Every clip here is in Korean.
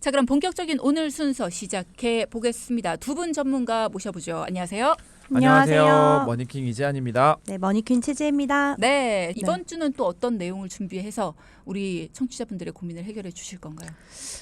자, 그럼 본격적인 오늘 순서 시작해 보겠습니다. 두 분 전문가 모셔보죠. 안녕하세요. 안녕하세요. 머니킹 이재한입니다. 네, 머니퀸 최재입니다. 네, 이번 주는 또 어떤 내용을 준비해서 우리 청취자분들의 고민을 해결해 주실 건가요?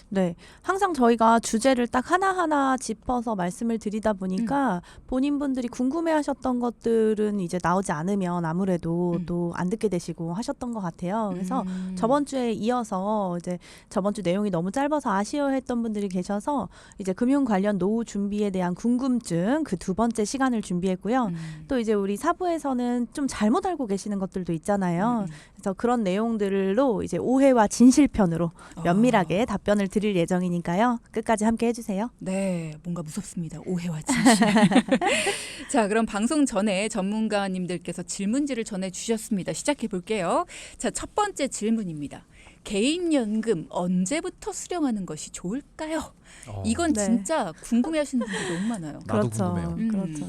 네, 항상 저희가 주제를 딱 하나하나 짚어서 말씀을 드리다 보니까 음. 본인분들이 궁금해 하셨던 것들은 이제 나오지 않으면 아무래도 음. 또 안 듣게 되시고 하셨던 것 같아요. 그래서 음. 저번 주에 이어서 이제 저번 주 내용이 너무 짧아서 아쉬워했던 분들이 계셔서 이제 금융 관련 노후 준비에 대한 궁금증 그 두 번째 시간을 준비 했고요. 음. 또 이제 우리 사부에서는 좀 잘못 알고 계시는 것들도 있잖아요. 음, 그래서 그런 내용들로 이제 오해와 진실편으로 음. 면밀하게 아, 답변을 드릴 예정이니까요. 끝까지 함께 해주세요. 네, 뭔가 무섭습니다. 오해와 진실. 자, 그럼 방송 전에 전문가님들께서 질문지를 전해 주셨습니다. 시작해 볼게요. 자, 첫 번째 질문입니다. 개인연금 언제부터 수령하는 것이 좋을까요? 어, 이건 네. 진짜 궁금해하시는 분들 너무 많아요. 나도 그렇죠. 궁금해요. 음. 그렇죠.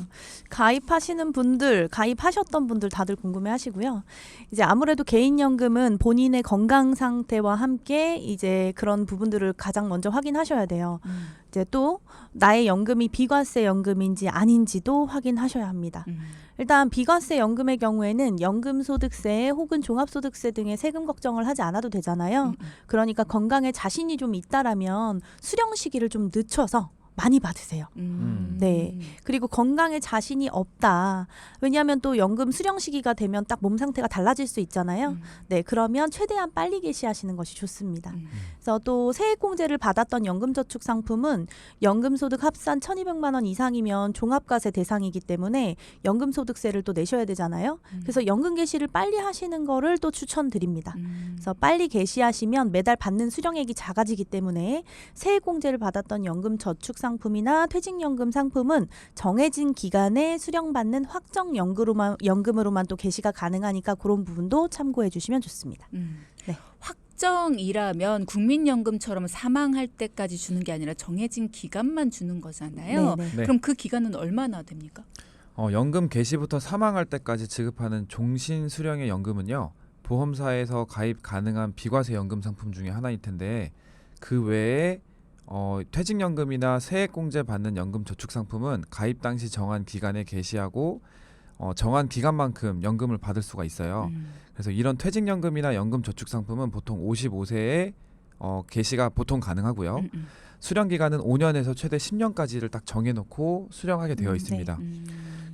가입하시는 분들, 가입하셨던 분들 다들 궁금해하시고요. 이제 아무래도 개인연금은 본인의 건강 상태와 함께 이제 그런 부분들을 가장 먼저 확인하셔야 돼요. 음, 이제 또 나의 연금이 비과세 연금인지 아닌지도 확인하셔야 합니다. 음, 일단 비과세 연금의 경우에는 연금소득세 혹은 종합소득세 등의 세금 걱정을 하지 않아도 되잖아요. 음, 음. 그러니까 건강에 자신이 좀 있다라면 수령 시 기를 좀 늦춰서 많이 받으세요. 음. 네. 그리고 건강에 자신이 없다. 왜냐하면 또 연금 수령 시기가 되면 딱 몸 상태가 달라질 수 있잖아요. 음, 네, 그러면 최대한 빨리 개시하시는 것이 좋습니다. 음. 그래서 또 세액공제를 받았던 연금저축 상품은 연금소득 합산 1,200만 원 이상이면 종합과세 대상이기 때문에 연금소득세를 또 내셔야 되잖아요. 음. 그래서 연금 개시를 빨리 하시는 거를 또 추천드립니다. 음. 그래서 빨리 개시하시면 매달 받는 수령액이 작아지기 때문에 세액공제를 받았던 연금 저축 상품 이나 퇴직연금 상품은 정해진 기간에 수령받는 확정 연금으로만 연금으로만 또 개시가 가능하니까 그런 부분도 참고해 주시면 좋습니다. 음. 네. 확정이라면 국민연금처럼 사망할 때까지 주는 게 아니라 정해진 기간만 주는 거잖아요. 네, 네. 네. 그럼 그 기간은 얼마나 됩니까? 어, 연금 개시부터 사망할 때까지 지급하는 종신 수령의 연금은요. 보험사에서 가입 가능한 비과세 연금 상품 중에 하나일 텐데 그 외에 어, 퇴직연금이나 세액공제 받는 연금 저축 상품은 가입 당시 정한 기간에 개시하고 어, 정한 기간만큼 연금을 받을 수가 있어요. 음. 그래서 이런 퇴직연금이나 연금 저축 상품은 보통 55세에 어, 개시가 보통 가능하고요. 음, 음. 수령 기간은 5년에서 최대 10년까지를 딱 정해놓고 수령하게 되어 음, 네. 있습니다. 음.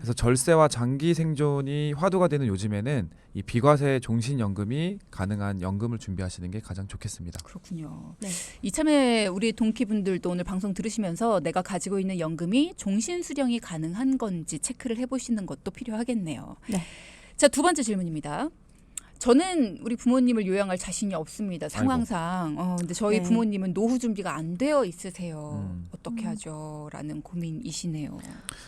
그래서 절세와 장기 생존이 화두가 되는 요즘에는 이 비과세 종신연금이 가능한 연금을 준비하시는 게 가장 좋겠습니다. 그렇군요. 네. 이참에 우리 동키분들도 오늘 방송 들으시면서 내가 가지고 있는 연금이 종신 수령이 가능한 건지 체크를 해보시는 것도 필요하겠네요. 네. 자, 두 번째 질문입니다. 저는 우리 부모님을 요양할 자신이 없습니다. 상황상. 어, 근데 저희 네. 부모님은 노후 준비가 안 되어 있으세요. 음. 어떻게 음. 하죠?라는 고민이시네요.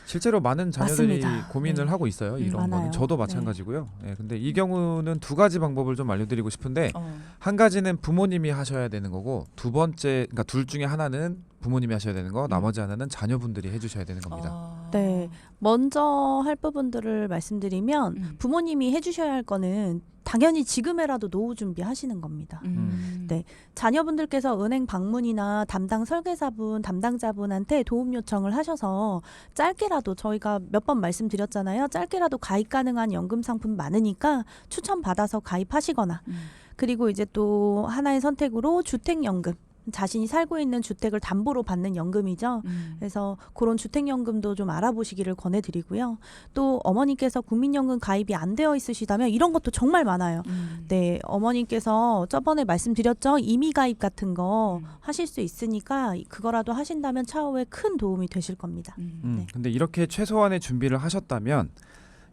실제로 많은 자녀들이 맞습니다. 고민을 네. 하고 있어요. 음, 이런 많아요. 거는 저도 마찬가지고요. 예, 근데 이 경우는 두 가지 방법을 좀 알려드리고 싶은데 어. 한 가지는 부모님이 하셔야 되는 거고 두 번째, 그러니까 둘 중에 하나는 부모님이 하셔야 되는 거, 나머지 하나는 자녀분들이 해주셔야 되는 겁니다. 아. 네. 먼저 할 부분들을 말씀드리면 음. 부모님이 해주셔야 할 거는 당연히 지금에라도 노후 준비하시는 겁니다. 음. 네. 자녀분들께서 은행 방문이나 담당 설계사분, 담당자분한테 도움 요청을 하셔서 짧게라도 저희가 몇 번 말씀드렸잖아요. 짧게라도 가입 가능한 연금 상품 많으니까 추천 받아서 가입하시거나 음. 그리고 이제 또 하나의 선택으로 주택연금 자신이 살고 있는 주택을 담보로 받는 연금이죠. 음. 그래서 그런 주택연금도 좀 알아보시기를 권해드리고요. 또 어머니께서 국민연금 가입이 안 되어 있으시다면 이런 것도 정말 많아요. 음. 네, 어머님께서 저번에 말씀드렸죠. 임의 가입 같은 거 음. 하실 수 있으니까 그거라도 하신다면 차후에 큰 도움이 되실 겁니다. 음. 음, 네. 근데 이렇게 최소한의 준비를 하셨다면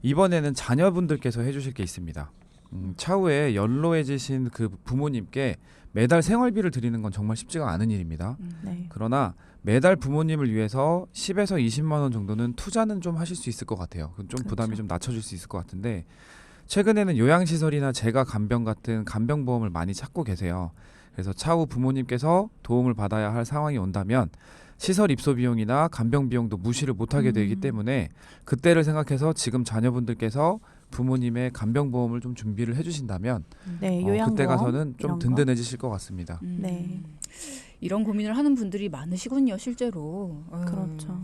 이번에는 자녀분들께서 해주실 게 있습니다. 음, 차후에 연로해지신 그 부모님께 매달 생활비를 드리는 건 정말 쉽지가 않은 일입니다. 음. 네. 그러나 매달 부모님을 위해서 10에서 20만 원 정도는 투자는 좀 하실 수 있을 것 같아요. 그럼 좀 부담이 그렇죠. 좀 낮춰질 수 있을 것 같은데 최근에는 요양시설이나 재가 간병 같은 간병 보험을 많이 찾고 계세요. 그래서 차후 부모님께서 도움을 받아야 할 상황이 온다면 시설 입소 비용이나 간병 비용도 무시를 못하게 되기 음. 때문에 그때를 생각해서 지금 자녀분들께서 부모님의 간병보험을 좀 준비를 해주신다면 네, 어, 그때 가서는 좀. 든든해지실 것 같습니다. 음. 네. 이런 고민을 하는 분들이 많으시군요, 실제로. 음. 그렇죠.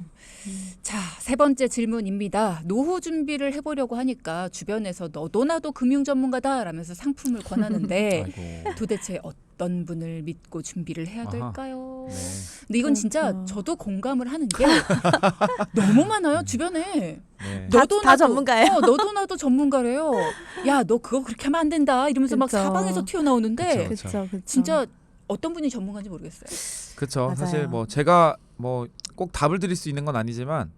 자, 세 번째 질문입니다. 노후 준비를 해보려고 하니까 주변에서 너도 나도 금융 전문가다 라면서 상품을 권하는데. 도대체 어떤 분을 믿고 준비를 해야 아하. 될까요? 네. 근데 이건 진짜 그렇죠. 저도 공감을 하는 게 너무 많아요 주변에. 네. 다- 너도 다 나도- 전문가예요? 어, 너도 나도 전문가래요. 야, 너 그거 그렇게 하면 안 된다. 이러면서 막 그쵸. 사방에서 튀어나오는데 그쵸. 그렇죠. 진짜 어떤 분이 전문가인지 모르겠어요. 그렇죠. 맞아요. 사실 뭐 제가 뭐 꼭 답을 드릴 수 있는 건 아니지만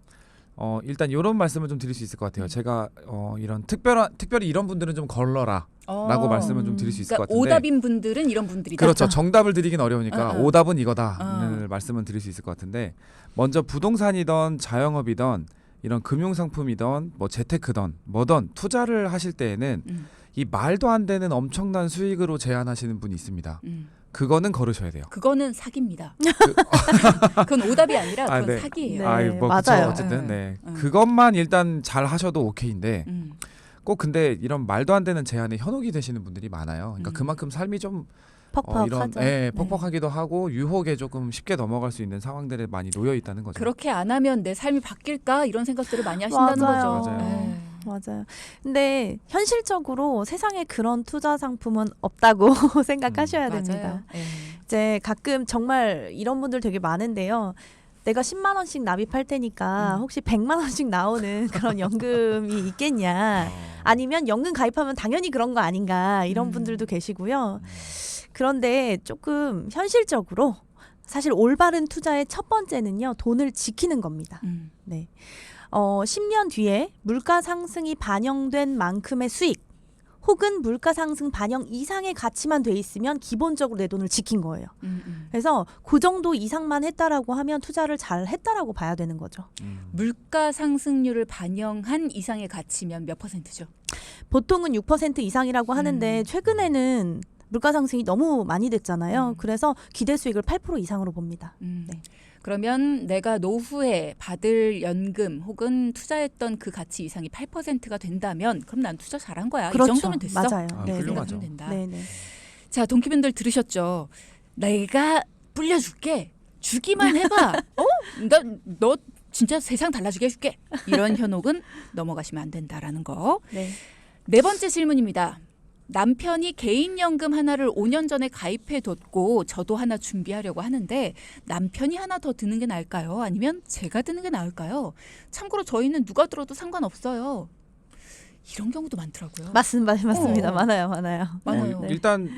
어 일단 이런 말씀을 좀 드릴 수 있을 것 같아요. 음. 제가 어 이런 특별한 특별히 이런 분들은 좀 걸러라라고 어. 말씀을 좀 드릴 수 있을 그러니까 것 같은데. 오답인 분들은 이런 분들이다. 그렇죠. 정답을 드리긴 어려우니까 어, 어. 오답은 이거다를 어. 말씀을 드릴 수 있을 것 같은데 먼저 부동산이던 자영업이던 이런 금융 상품이던 뭐 재테크던 뭐던 투자를 하실 때에는 음, 이 말도 안 되는 엄청난 수익으로 제안하시는 분이 있습니다. 음. 그거는 걸으셔야 돼요. 그거는 사기입니다. 그건 오답이 아니라 그건 아, 네. 사기예요. 네. 아이, 뭐 맞아요. 그쵸. 어쨌든 네. 음. 그것만 일단 잘 하셔도 오케이인데 음. 꼭 근데 이런 말도 안 되는 제안에 현혹이 되시는 분들이 많아요. 그러니까 음. 그만큼 삶이 좀 어, 이런 퍽퍽하죠. 예, 퍽퍽하기도 하고 유혹에 조금 쉽게 넘어갈 수 있는 상황들에 많이 놓여 있다는 거죠. 그렇게 안 하면 내 삶이 바뀔까 이런 생각들을 많이 하신다는 맞아요. 거죠. 맞아요. 네. 맞아요. 근데 현실적으로 세상에 그런 투자 상품은 없다고 생각하셔야 맞아요. 됩니다. 네. 이제 가끔 정말 이런 분들 되게 많은데요. 내가 10만 원씩 납입할 테니까 음. 혹시 100만 원씩 나오는 그런 연금이 있겠냐? 어. 아니면 연금 가입하면 당연히 그런 거 아닌가? 이런 음. 분들도 계시고요. 그런데 조금 현실적으로 사실 올바른 투자의 첫 번째는요. 돈을 지키는 겁니다. 음. 네. 어, 10년 뒤에 물가 상승이 반영된 만큼의 수익 혹은 물가 상승 반영 이상의 가치만 돼 있으면 기본적으로 내 돈을 지킨 거예요. 음, 음. 그래서 그 정도 이상만 했다라고 하면 투자를 잘 했다라고 봐야 되는 거죠. 음. 물가 상승률을 반영한 이상의 가치면 몇 퍼센트죠? 보통은 6% 이상이라고 하는데 음. 최근에는 물가 상승이 너무 많이 됐잖아요. 음. 그래서 기대 수익을 8% 이상으로 봅니다. 음. 네. 그러면 내가 노후에 받을 연금 혹은 투자했던 그 가치 이상이 8%가 된다면 그럼 난 투자 잘한 거야. 이 정도면 됐어. 그렇죠. 맞아요. 아, 네. 생각하면 된다. 네, 네. 자, 동키분들 들으셨죠? 내가 불려줄게. 주기만 해봐. 어? 나, 너 진짜 세상 달라지게 해줄게. 이런 현혹은 넘어가시면 안 된다라는 거. 네. 네 번째 질문입니다. 남편이 개인연금 하나를 5년 전에 가입해뒀고 저도 하나 준비하려고 하는데 남편이 하나 더 드는 게 나을까요? 아니면 제가 드는 게 나을까요? 참고로 저희는 누가 들어도 상관없어요. 이런 경우도 많더라고요. 맞습니다. 맞습니다. 어. 많아요. 많아요. 많아요. 네. 일단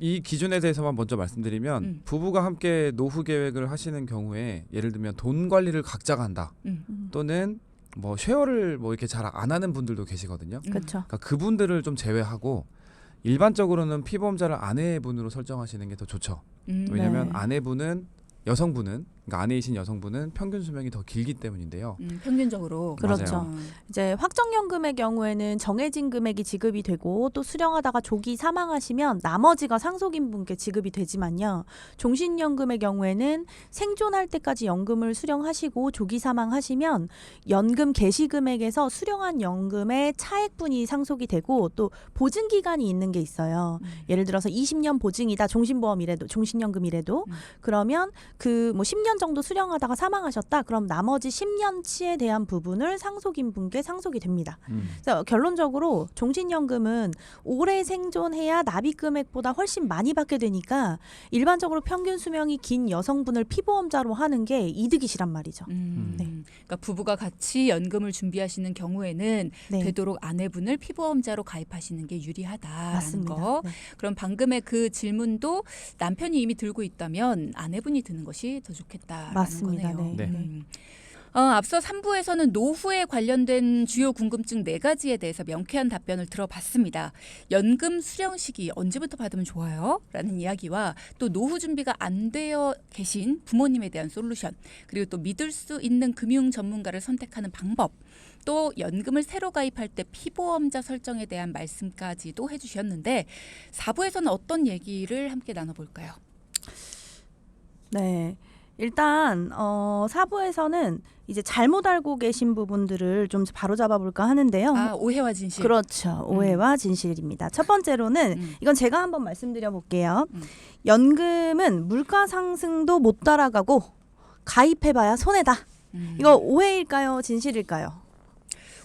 이 기준에 대해서만 먼저 말씀드리면 음. 부부가 함께 노후 계획을 하시는 경우에 예를 들면 돈 관리를 각자가 한다 음. 음. 또는 뭐 쉐어를 뭐 이렇게 잘 안 하는 분들도 계시거든요. 음. 그렇죠. 그러니까 그분들을 좀 제외하고 일반적으로는 피보험자를 아내분으로 설정하시는 게 더 좋죠. 음. 왜냐하면 네. 아내분은 여성분은 그러니까 아내이신 여성분은 평균 수명이 더 길기 때문인데요. 음, 평균적으로 그렇죠. 맞아요. 이제 확정연금의 경우에는 정해진 금액이 지급이 되고 또 수령하다가 조기 사망하시면 나머지가 상속인 분께 지급이 되지만요. 종신연금의 경우에는 생존할 때까지 연금을 수령하시고 조기 사망하시면 연금 개시 금액에서 수령한 연금의 차액분이 상속이 되고 또 보증 기간이 있는 게 있어요. 음. 예를 들어서 20년 보증이다 종신보험이라도 종신연금이라도 음. 그러면 그 뭐 10년 정도 수령하다가 사망하셨다 그럼 나머지 10년치에 대한 부분을 상속인 분께 상속이 됩니다. 음. 그래서 결론적으로 종신연금은 오래 생존해야 납입 금액보다 훨씬 많이 받게 되니까 일반적으로 평균 수명이 긴 여성분을 피보험자로 하는 게 이득이시란 말이죠. 음. 네. 그러니까 부부가 같이 연금을 준비하시는 경우에는 네. 되도록 아내분을 피보험자로 가입하시는 게 유리하다라는 맞습니다. 거. 네. 그럼 방금의 그 질문도 남편이 이미 들고 있다면 아내분이 드는 것이 더 좋겠다 라는 맞습니다. 거네요. 네. 네. 음. 어, 앞서 3부에서는 노후에 관련된 주요 궁금증 네 가지에 대해서 명쾌한 답변을 들어봤습니다. 연금 수령 시기 언제부터 받으면 좋아요? 라는 이야기와 또 노후 준비가 안 되어 계신 부모님에 대한 솔루션, 그리고 또 믿을 수 있는 금융 전문가를 선택하는 방법, 또 연금을 새로 가입할 때 피보험자 설정에 대한 말씀까지도 해주셨는데 4부에서는 어떤 얘기를 함께 나눠볼까요? 네. 일단 어, 사부에서는 이제 잘못 알고 계신 부분들을 좀 바로 잡아볼까 하는데요. 아 오해와 진실. 그렇죠. 오해와 진실입니다. 첫 번째로는 음. 이건 제가 한번 말씀드려 볼게요. 음. 연금은 물가 상승도 못 따라가고 가입해봐야 손해다. 음. 이거 오해일까요? 진실일까요?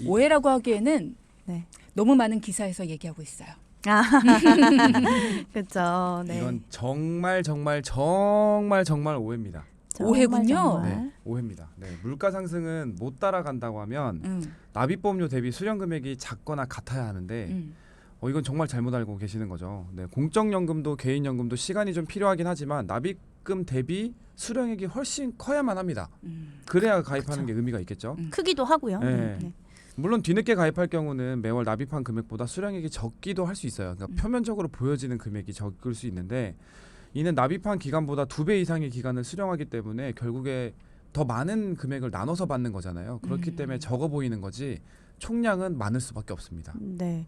오해라고 하기에는 네. 너무 많은 기사에서 얘기하고 있어요. 아, 그렇죠. 네. 이건 정말 정말 정말 정말 오해입니다. 정말, 오해군요. 정말. 네, 오해입니다. 네, 물가 상승은 못 따라간다고 하면 음. 납입보험료 대비 수령 금액이 작거나 같아야 하는데 음. 어, 이건 정말 잘못 알고 계시는 거죠. 네, 공적연금도 개인연금도 시간이 좀 필요하긴 하지만 납입금 대비 수령액이 훨씬 커야만 합니다. 음. 그래야 가입하는 그쵸. 게 의미가 있겠죠. 음. 크기도 하고요. 네. 네. 물론 뒤늦게 가입할 경우는 매월 납입한 금액보다 수령액이 적기도 할 수 있어요. 그러니까 음. 표면적으로 보여지는 금액이 적을 수 있는데 이는 납입한 기간보다 두 배 이상의 기간을 수령하기 때문에 결국에 더 많은 금액을 나눠서 받는 거잖아요. 그렇기 음. 때문에 적어 보이는 거지 총량은 많을 수밖에 없습니다. 네.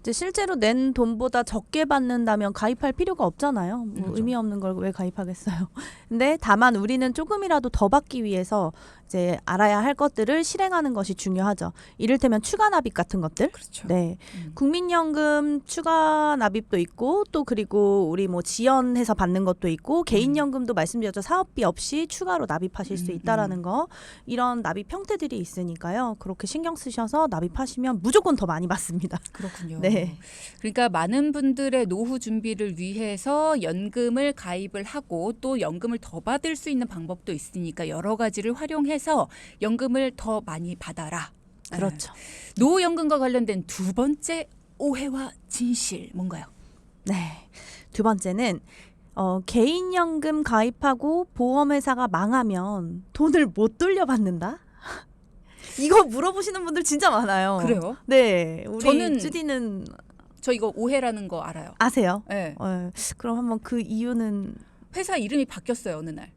이제 실제로 낸 돈보다 적게 받는다면 가입할 필요가 없잖아요. 뭐 그렇죠. 의미 없는 걸 왜 가입하겠어요. 근데 다만 우리는 조금이라도 더 받기 위해서 이제 알아야 할 것들을 실행하는 것이 중요하죠. 이를테면 추가 납입 같은 것들. 그렇죠. 네. 음. 국민연금 추가 납입도 있고 또 그리고 우리 뭐 지연해서 받는 것도 있고 개인연금도 말씀드렸죠. 사업비 없이 추가로 납입하실 수 음, 있다라는 거. 이런 납입 형태들이 있으니까요. 그렇게 신경 쓰셔서 납입하시면 무조건 더 많이 받습니다. 그렇군요. 네. 그러니까 많은 분들의 노후 준비를 위해서 연금을 가입을 하고 또 연금을 더 받을 수 있는 방법도 있으니까 여러 가지를 활용해서 연금을 더 많이 받아라. 그렇죠. 네. 노후 연금과 관련된 두 번째 오해와 진실 뭔가요? 네. 두 번째는 어, 개인연금 가입하고 보험회사가 망하면 돈을 못 돌려받는다? 이거 물어보시는 분들 진짜 많아요. 그래요? 네. 우리 저는- 주디는 저 이거 오해라는 거 알아요. 아세요? 네. 어, 그럼 한번 그 이유는 회사 이름이 바뀌었어요 어느 날.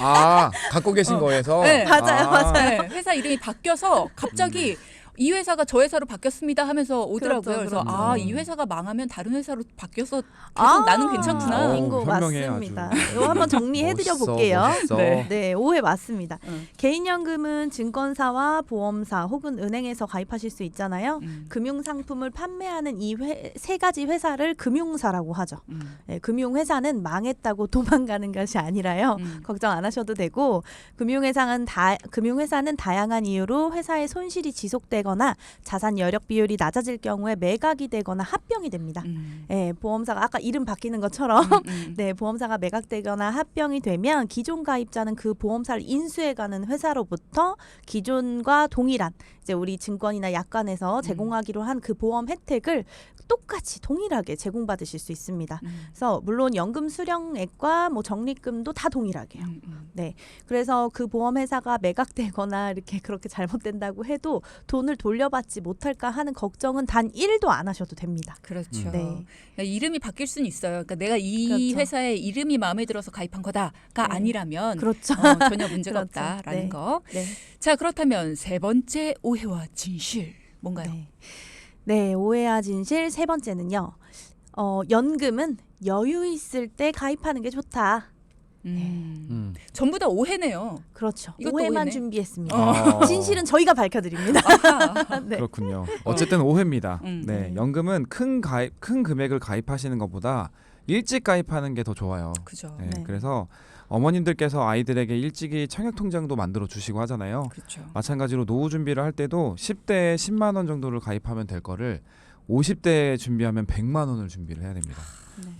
아 갖고 계신 어. 거에서 네. 맞아요, 맞아요. 네, 회사 이름이 바뀌어서 갑자기 이 회사가 저 회사로 바뀌었습니다 하면서 오더라고요. 그렇죠, 그래서 그렇죠. 아 이 회사가 망하면 다른 회사로 바뀌어서 계속 아, 나는 괜찮구나. 어, 현명해, 맞습니다. 아주. 이거 한번 정리해 드려 멋있어, 볼게요. 멋있어. 네. 네, 오해 맞습니다. 응. 개인연금은 증권사와 보험사 혹은 은행에서 가입하실 수 있잖아요. 음, 금융 상품을 판매하는 이 세 가지 회사를 금융사라고 하죠. 음, 네, 금융회사는 망했다고 도망가는 것이 아니라요. 음. 걱정 안 하셔도 되고 금융회사는 다 금융회사는 다양한 이유로 회사의 손실이 지속되 거나 자산 여력 비율이 낮아질 경우에 매각이 되거나 합병이 됩니다. 음. 예, 보험사가 아까 이름 바뀌는 것처럼 음, 음. 네, 보험사가 매각되거나 합병이 되면 기존 가입자는 그 보험사를 인수해가는 회사로부터 기존과 동일한 이제 우리 증권이나 약관에서 음. 제공하기로 한 그 보험 혜택을 똑같이 동일하게 제공받으실 수 있습니다. 음, 그래서 물론 연금 수령액과 뭐 적립금도 다 동일하게요. 음, 음. 그래서 그 보험회사가 매각되거나 이렇게 그렇게 잘못된다고 해도 돈을 돌려받지 못할까 하는 걱정은 단 1도 안 하셔도 됩니다. 그렇죠. 네. 그러니까 이름이 바뀔 수는 있어요. 그러니까 내가 이 그렇죠. 회사의 이름이 마음에 들어서 가입한 거다가 네. 아니라면 그렇죠. 어, 전혀 문제가 그렇죠. 없다라는 네. 거. 네. 자 그렇다면 세 번째 오해와 진실 뭔가요? 네. 네, 오해와 진실 세 번째는요. 어, 연금은 여유 있을 때 가입하는 게 좋다. 음. 음. 전부 다 오해네요. 그렇죠. 이것도 오해만 오해네. 준비했습니다. 어. 진실은 저희가 밝혀드립니다. 네. 그렇군요. 어쨌든 오해입니다. 음. 네, 음. 연금은 큰 가입 큰 금액을 가입하시는 것보다 일찍 가입하는 게 더 좋아요. 그죠. 네, 네. 그래서 어머님들께서 아이들에게 일찍이 청약 통장도 만들어 주시고 하잖아요. 그렇죠. 마찬가지로 노후 준비를 할 때도 10대에 10만 원 정도를 가입하면 될 거를 50대에 준비하면 100만 원을 준비를 해야 됩니다.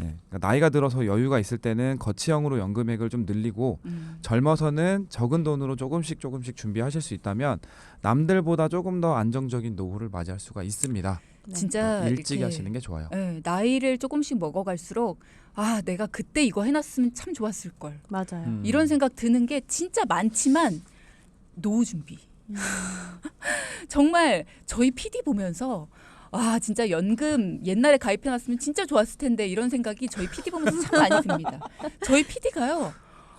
네. 네, 그러니까 나이가 들어서 여유가 있을 때는 거치형으로 연금액을 좀 늘리고 음. 젊어서는 적은 돈으로 조금씩 조금씩 준비하실 수 있다면 남들보다 조금 더 안정적인 노후를 맞이할 수가 있습니다. 네. 진짜 일찍 이렇게, 하시는 게 좋아요. 네, 나이를 조금씩 먹어갈수록 아 내가 그때 이거 해놨으면 참 좋았을 걸 맞아요. 음. 이런 생각 드는 게 진짜 많지만 노후 준비 음. 정말 저희 PD 보면서 아 진짜 연금 옛날에 가입해놨으면 진짜 좋았을 텐데 이런 생각이 저희 PD 보면서 참 많이 듭니다. 저희 PD가요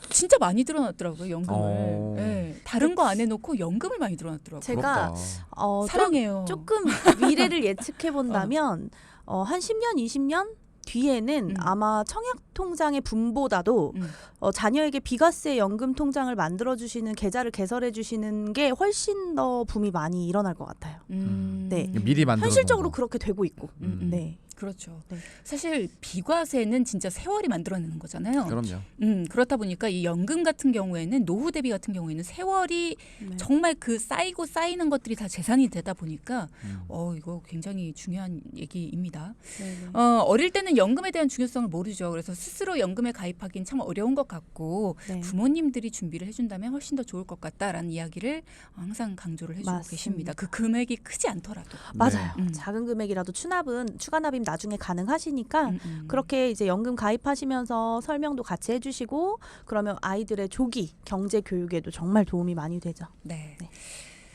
진짜 많이 들어놨더라고요 연금을. 어. 네, 다른 거 안 해놓고 연금을 많이 들어놨더라고요. 제가. 어, 좀- 사랑해요. 조금 미래를 예측해 본다면 어, 한 10년, 20년 뒤에는 음. 아마 청약 통장의 분보다도 음. 어, 자녀에게 비과세 연금 통장을 만들어 주시는 계좌를 개설해 주시는 게 훨씬 더 붐이 많이 일어날 것 같아요. 음. 네. 미리 만들어 현실적으로. 그렇게 되고 있고. 음, 음. 네. 그렇죠. 네. 사실 비과세는 진짜 세월이 만들어내는 거잖아요. 그럼요. 음, 그렇다 보니까 이 연금 같은 경우에는 노후 대비 같은 경우에는 세월이 네. 정말 그 쌓이고 쌓이는 것들이 다 재산이 되다 보니까 음. 어 이거 굉장히 중요한 얘기입니다. 네네. 어, 어릴 때는 연금에 대한 중요성을 모르죠. 그래서 스스로 연금에 가입하기는 참 어려운 것 같고 네. 부모님들이 준비를 해준다면 훨씬 더 좋을 것 같다라는 이야기를 항상 강조를 해주고 맞습니다. 계십니다. 그 금액이 크지 않더라도. 맞아요. 네. 음. 작은 금액이라도 추납은 추가 납입 나중에 가능하시니까 음, 음. 그렇게 이제 연금 가입하시면서 설명도 같이 해주시고 그러면 아이들의 조기 경제 교육에도 정말 도움이 많이 되죠. 네. 네.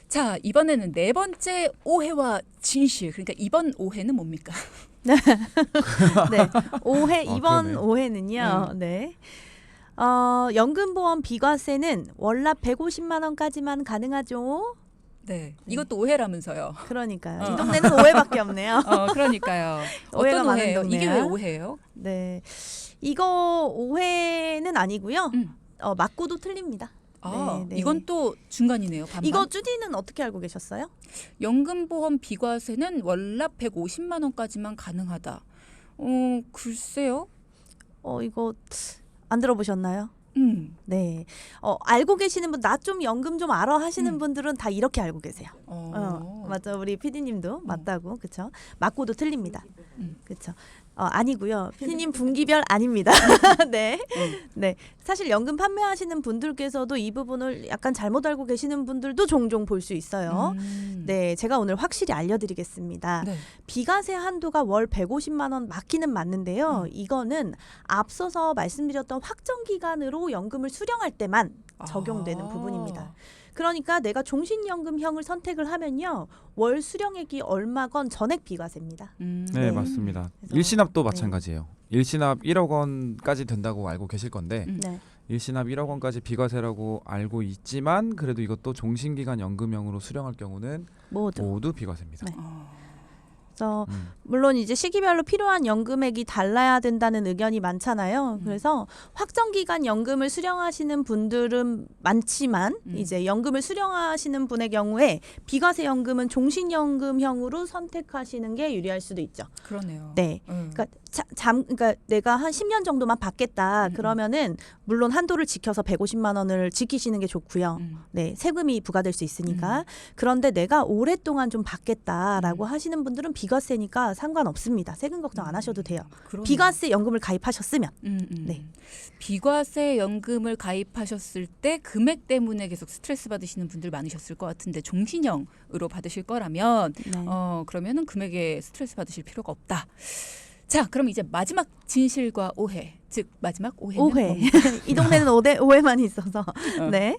자 이번에는 네 번째 오해와 진실. 그러니까 이번 오해는 뭡니까? 네. 오해 아, 이번. 오해는요. 네. 어, 연금보험 비과세는 월납 150만 원까지만 가능하죠. 네. 이것도 오해라면서요. 그러니까요. 어. 이 동네는 오해밖에 없네요. 어, 그러니까요. 오해가 어떤 많은 오해예요? 이게 왜. 오해예요? 네. 이거 오해는 아니고요. 음. 어, 맞고도 틀립니다. 아, 네, 네. 이건 또 중간이네요. 반반. 이거 쭈디는 어떻게 알고 계셨어요? 연금보험 비과세는 월납 150만 원까지만 가능하다. 어, 글쎄요. 어, 이거 안 들어보셨나요? 음. 네. 어, 알고 계시는 분, 나 좀 연금 좀 알아 하시는 음. 분들은 다 이렇게 알고 계세요. 어. 어, 맞죠. 우리 피디님도 맞다고. 그쵸. 맞고도 틀립니다. 음. 그쵸. 어, 아니고요. 피디님 분기별 아닙니다. 네. 음. 네. 사실 연금 판매하시는 분들께서도 이 부분을 약간 잘못 알고 계시는 분들도 종종 볼 수 있어요. 음. 네, 제가 오늘 확실히 알려드리겠습니다. 네. 비과세 한도가 월 150만 원 맞기는 맞는데요. 음. 이거는 앞서서 말씀드렸던 확정 기간으로 연금을 수령할 때만 적용되는 아. 부분입니다. 그러니까 내가 종신연금형을 선택을 하면요. 월 수령액이 얼마건 전액 비과세입니다. 음. 네, 네. 맞습니다. 그래서- 일시납도 네. 마찬가지예요. 일시납 1억 원까지 된다고 알고 계실 건데 음. 네. 일시납 1억 원까지 비과세라고 알고 있지만 그래도 이것도 종신기간 연금형으로 수령할 경우는 모두. 모두 비과세입니다. 네. 어. 그래서 음. 물론 이제 시기별로 필요한 연금액이 달라야 된다는 의견이 많잖아요. 음. 그래서 확정 기간 연금을 수령하시는 분들은 많지만 음. 이제 연금을 수령하시는 분의 경우에 비과세 연금은 종신연금형으로 선택하시는 게 유리할 수도 있죠. 그러네요. 네. 음. 그러니까 자, 잠 그러니까 내가 한 10년 정도만 받겠다. 음, 음. 그러면은 물론 한도를 지켜서 150만 원을 지키시는 게 좋고요. 음. 네, 세금이 부과될 수 있으니까. 그런데 내가 오랫동안 좀 받겠다라고 음. 하시는 분들은 비과세니까 상관없습니다. 세금 걱정 안 하셔도 돼요. 그러네요. 비과세 연금을 가입하셨으면. 음, 음. 네. 비과세 연금을 가입하셨을 때 금액 때문에 계속 스트레스 받으시는 분들 많으셨을 것 같은데 종신형으로 받으실 거라면 네. 어 그러면은 금액에 스트레스 받으실 필요가 없다. 자, 그럼 이제 마지막 진실과 오해, 즉 마지막 오해는 오해. 이 동네는 오해, 오해만 있어서. 어. 네.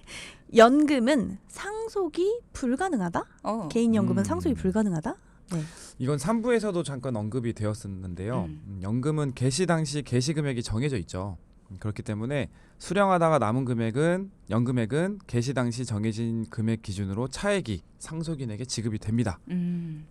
연금은 상속이 불가능하다? 어. 개인 연금은 음. 상속이 불가능하다? 네. 이건 3부에서도 잠깐 언급이 되었었는데요. 음. 음, 연금은 개시 당시 개시 금액이 정해져 있죠. 음, 그렇기 때문에 수령하다가 남은 금액은 연금액은 개시 당시 정해진 금액 기준으로 차액이 상속인에게 지급이 됩니다. 음.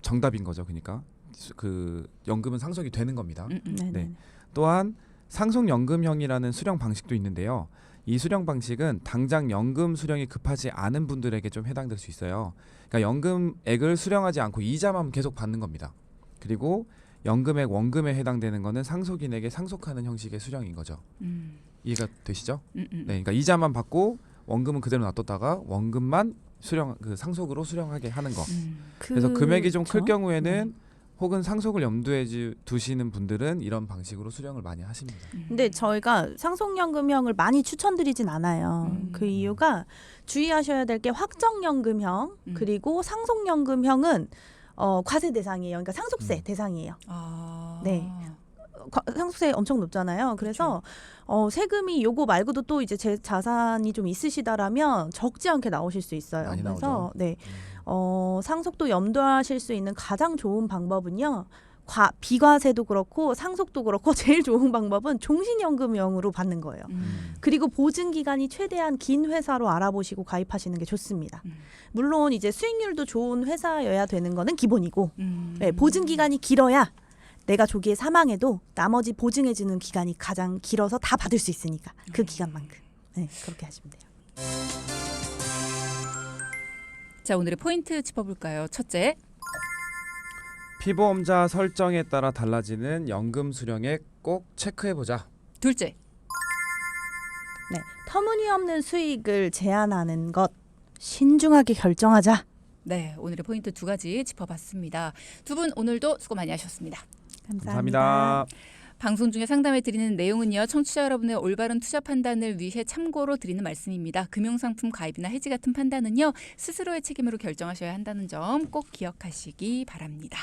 정답인 거죠. 그러니까 수- 그 연금은 상속이 되는 겁니다. 음, 음. 네. 네. 네. 또한 상속연금형이라는 수령 방식도 있는데요. 이 수령 방식은 당장 연금 수령이 급하지 않은 분들에게 좀 해당될 수 있어요. 그러니까 연금액을 수령하지 않고 이자만 계속 받는 겁니다. 그리고 연금액 원금에 해당되는 거는 상속인에게 상속하는 형식의 수령인 거죠. 음. 이해가 되시죠? 음, 음. 네, 그러니까 이자만 받고 원금은 그대로 놔뒀다가 원금만 수령 그 상속으로 수령하게 하는 거. 음. 그래서 금액이 좀 클? 경우에는 혹은 상속을 염두에 주- 두시는 분들은 이런 방식으로 수령을 많이 하십니다. 음. 근데 저희가 상속연금형을 많이 추천드리진 않아요. 음. 그 이유가 주의하셔야 될 게 확정연금형 음. 그리고 상속연금형은 어, 과세 대상이에요. 그러니까 상속세 음. 대상이에요. 아. 네. 과- 상속세 엄청 높잖아요. 그래서 어, 세금이 요거 말고도 또 이제 제 자산이 좀 있으시다라면 적지 않게 나오실 수 있어요. 많이 그래서 나오죠. 네. 어, 상속도 염두하실 수 있는 가장 좋은 방법은요. 과, 비과세도 그렇고 상속도 그렇고 제일 좋은 방법은 종신연금형으로 받는 거예요. 음. 그리고 보증 기간이 최대한 긴 회사로 알아보시고 가입하시는 게 좋습니다. 음. 물론 이제 수익률도 좋은 회사여야 되는 거는 기본이고 음. 네, 보증 기간이 길어야 내가 조기에 사망해도 나머지 보증해주는 기간이 가장 길어서 다 받을 수 있으니까 그 기간만큼 네, 그렇게 하시면 돼요. 자, 오늘의 포인트 짚어볼까요? 첫째, 피보험자 설정에 따라 달라지는 연금 수령액 꼭 체크해 보자. 둘째, 네, 터무니없는 수익을 제한하는 것 신중하게 결정하자. 네, 오늘의 포인트 두 가지 짚어봤습니다. 두 분 오늘도 수고 많이 하셨습니다. 감사합니다. 감사합니다. 방송 중에 상담해 드리는 내용은요. 청취자 여러분의 올바른 투자 판단을 위해 참고로 드리는 말씀입니다. 금융상품 가입이나 해지 같은 판단은요. 스스로의 책임으로 결정하셔야 한다는 점 꼭 기억하시기 바랍니다.